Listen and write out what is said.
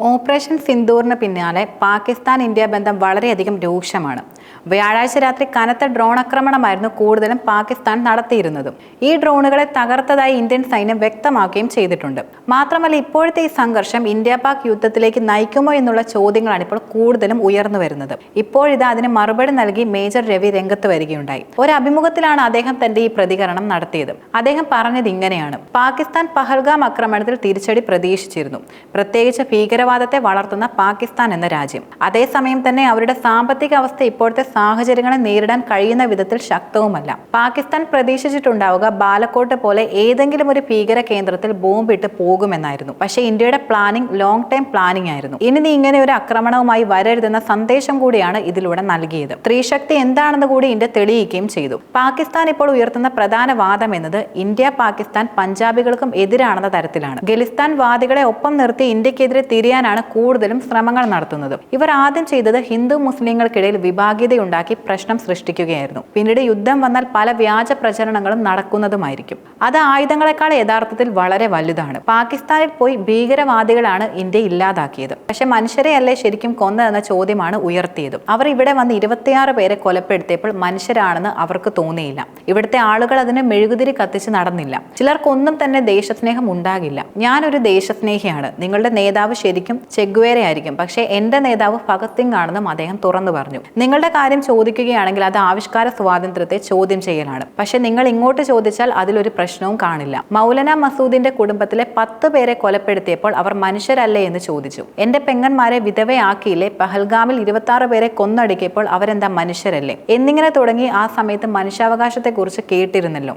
Operation സിന്ദൂറിന് പിന്നാലെ Pakistan India ബന്ധം വളരെയധികം രൂക്ഷമാണ്. വ്യാഴാഴ്ച രാത്രി കനത്ത ഡ്രോൺ ആക്രമണമായിരുന്നു കൂടുതലും പാകിസ്ഥാൻ നടത്തിയിരുന്നത്. ഈ ഡ്രോണുകളെ തകർത്തതായി ഇന്ത്യൻ സൈന്യം വ്യക്തമാക്കുകയും ചെയ്തിട്ടുണ്ട്. മാത്രമല്ല ഇപ്പോഴത്തെ ഈ സംഘർഷം ഇന്ത്യ പാക് യുദ്ധത്തിലേക്ക് നയിക്കുമോ എന്നുള്ള ചോദ്യങ്ങളാണ് ഇപ്പോൾ കൂടുതലും ഉയർന്നു വരുന്നത്. ഇപ്പോഴിത് അതിന് മറുപടി നൽകി മേജർ രവി രംഗത്ത് വരികയുണ്ടായി. ഒരു അഭിമുഖത്തിലാണ് അദ്ദേഹം തന്റെ ഈ പ്രതികരണം നടത്തിയത്. അദ്ദേഹം പറഞ്ഞത് ഇങ്ങനെയാണ്. പാകിസ്ഥാൻ പഹൽഗാം ആക്രമണത്തിൽ തിരിച്ചടി പ്രതീക്ഷിച്ചിരുന്നു. പ്രത്യേകിച്ച് ഭീകരവാദത്തെ വളർത്തുന്ന പാകിസ്ഥാൻ എന്ന രാജ്യം. അതേസമയം തന്നെ അവരുടെ സാമ്പത്തിക അവസ്ഥ ഇപ്പോഴത്തെ സാഹചര്യങ്ങളെ നേരിടാൻ കഴിയുന്ന വിധത്തിൽ ശക്തവുമല്ല. പാകിസ്ഥാൻ പ്രതീക്ഷിച്ചിട്ടുണ്ടാവുക ബാലക്കോട്ട് പോലെ ഏതെങ്കിലും ഒരു ഭീകര കേന്ദ്രത്തിൽ ബോംബിട്ട് പോകുമെന്നായിരുന്നു. പക്ഷേ ഇന്ത്യയുടെ പ്ലാനിംഗ് ലോങ് ടൈം പ്ലാനിംഗ് ആയിരുന്നു. ഇനി നീ ഇങ്ങനെ ഒരു ആക്രമണവുമായി വരരുതെന്ന സന്ദേശം കൂടിയാണ് ഇതിലൂടെ നൽകിയത്. സ്ത്രീശക്തി എന്താണെന്ന് കൂടി ഇന്ത്യ തെളിയിക്കുകയും ചെയ്തു. പാകിസ്ഥാൻ ഇപ്പോൾ ഉയർത്തുന്ന പ്രധാന വാദം എന്നത് ഇന്ത്യ പാകിസ്ഥാൻ പഞ്ചാബികൾക്കും എതിരാണെന്ന തരത്തിലാണ്. ഖലിസ്ഥാൻ വാദികളെ ഒപ്പം നിർത്തി ഇന്ത്യക്കെതിരെ തിരിയാനാണ് കൂടുതലും ശ്രമങ്ങൾ നടത്തുന്നത്. ഇവർ ആദ്യം ചെയ്തത് ഹിന്ദു മുസ്ലിങ്ങൾക്കിടയിൽ വിഭാഗീയതയുണ്ടാക്കി പ്രശ്നം സൃഷ്ടിക്കുകയായിരുന്നു. പിന്നീട് യുദ്ധം വന്നാൽ പല വ്യാജ പ്രചരണങ്ങളും നടക്കുന്നതുമായിരിക്കും. അത് ആയുധങ്ങളെക്കാൾ യഥാർത്ഥത്തിൽ വളരെ വലുതാണ്. പാകിസ്ഥാനിൽ പോയി ഭീകരവാദികളാണ് ഇന്ത്യ ഇല്ലാതാക്കിയത്. പക്ഷെ മനുഷ്യരെയല്ലേ ശരിക്കും കൊന്നതെന്ന ചോദ്യമാണ് ഉയർത്തിയത്. അവർ ഇവിടെ വന്ന് ഇരുപത്തിയാറ് പേരെ കൊലപ്പെടുത്തിയപ്പോൾ മനുഷ്യരാണെന്ന് അവർക്ക് തോന്നിയില്ല. ഇവിടുത്തെ ആളുകൾ അതിന് മെഴുകുതിരി കത്തിച്ച് നടന്നില്ല. ചിലർക്കൊന്നും തന്നെ ദേശസ്നേഹം ഉണ്ടാകില്ല. ഞാനൊരു ദേശസ്നേഹിയാണ്. നിങ്ങളുടെ നേതാവ് ശരിക്കും ചെഗ്വേരയായിരിക്കും പക്ഷേ എന്റെ നേതാവ് ഭഗത് സിംഗ് ആണെന്നും അദ്ദേഹം തുറന്നു പറഞ്ഞു. നിങ്ങളുടെ കാര്യം ചോദിക്കുകയാണെങ്കിൽ അത് ആവിഷ്കാര സ്വാതന്ത്ര്യത്തെ ചോദ്യം ചെയ്യലാണ്. പക്ഷെ നിങ്ങൾ ഇങ്ങോട്ട് ചോദിച്ചാൽ അതിലൊരു പ്രശ്നവും കാണില്ല. മൗലന മസൂദിന്റെ കുടുംബത്തിലെ പത്ത് പേരെ കൊലപ്പെടുത്തിയപ്പോൾ അവർ മനുഷ്യരല്ലേ എന്ന് ചോദിച്ചു. എന്റെ പെങ്ങന്മാരെ വിധവയാക്കിയില്ലേ? പഹൽഗാമിൽ ഇരുപത്തി ആറ് പേരെ കൊന്നടുക്കിയപ്പോൾ അവരെന്താ മനുഷ്യരല്ലേ? എന്നിങ്ങനെ തുടങ്ങി ആ സമയത്ത് മനുഷ്യാവകാശത്തെക്കുറിച്ച് കേട്ടിരുന്നല്ലോ.